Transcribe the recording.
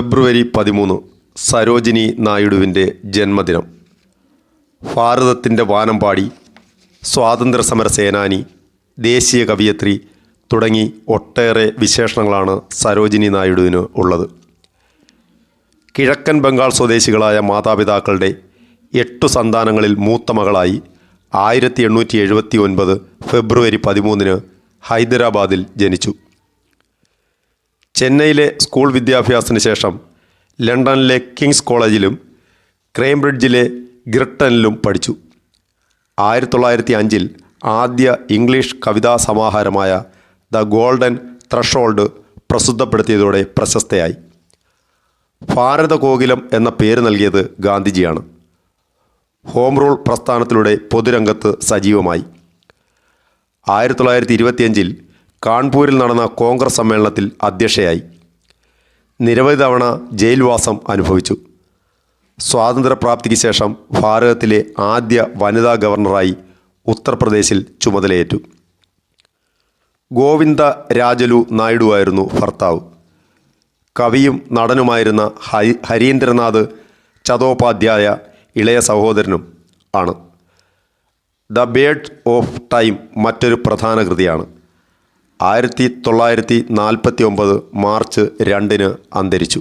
ഫെബ്രുവരി പതിമൂന്ന് സരോജിനി നായിഡുവിന്റെ ജന്മദിനം. ഭാരതത്തിന്റെ വാനമ്പാടി സ്വാതന്ത്ര്യ സമര സേനാനി ദേശീയ കവിയത്രി തുടങ്ങി ഒട്ടേറെ വിശേഷണങ്ങളാണ് സരോജിനി നായിഡുവിന് ഉള്ളത്. കിഴക്കൻ ബംഗാൾ സ്വദേശികളായ മാതാപിതാക്കളുടെ എട്ടു സന്താനങ്ങളിൽ മൂത്ത മകളായി ആയിരത്തി എണ്ണൂറ്റി എഴുപത്തി ഒൻപത് ഫെബ്രുവരി പതിമൂന്നിന് ഹൈദരാബാദിൽ ജനിച്ചു. ചെന്നൈയിലെ സ്കൂൾ വിദ്യാഭ്യാസത്തിന് ശേഷം ലണ്ടനിലെ കിങ്സ് കോളേജിലും ക്രേംബ്രിഡ്ജിലെ ഗ്രിട്ടനിലും പഠിച്ചു. ആയിരത്തി തൊള്ളായിരത്തി അഞ്ചിൽ ആദ്യ ഇംഗ്ലീഷ് കവിതാ സമാഹാരമായ ദ ഗോൾഡൻ ത്രഷോൾഡ് പ്രസിദ്ധപ്പെടുത്തിയതോടെ പ്രശസ്തയായി. ഭാരതകോകിലം എന്ന പേര് നൽകിയത് ഗാന്ധിജിയാണ്. ഹോം റൂൾ പ്രസ്ഥാനത്തിലൂടെ പൊതുരംഗത്ത് സജീവമായി. ആയിരത്തി തൊള്ളായിരത്തി ഇരുപത്തിയഞ്ചിൽ കാൺപൂരിൽ നടന്ന കോൺഗ്രസ് സമ്മേളനത്തിൽ അധ്യക്ഷയായി. നിരവധി തവണ ജയിൽവാസം അനുഭവിച്ചു. സ്വാതന്ത്ര്യപ്രാപ്തിക്ക് ശേഷം ഭാരതത്തിലെ ആദ്യ വനിതാ ഗവർണറായി ഉത്തർപ്രദേശിൽ ചുമതലയേറ്റു. ഗോവിന്ദ രാജലു നായിഡുവായിരുന്നു ഭർത്താവ്. കവിയും നടനുമായിരുന്ന ഹരി ഹരീന്ദ്രനാഥ് ചതോപാധ്യായ ഇളയ സഹോദരനും ആണ്. ദ ബേഡ് ഓഫ് ടൈം മറ്റൊരു പ്രധാന കൃതിയാണ്. ആയിരത്തി തൊള്ളായിരത്തി നാൽപ്പത്തി ഒമ്പത് മാർച്ച് രണ്ടിന് അന്തരിച്ചു.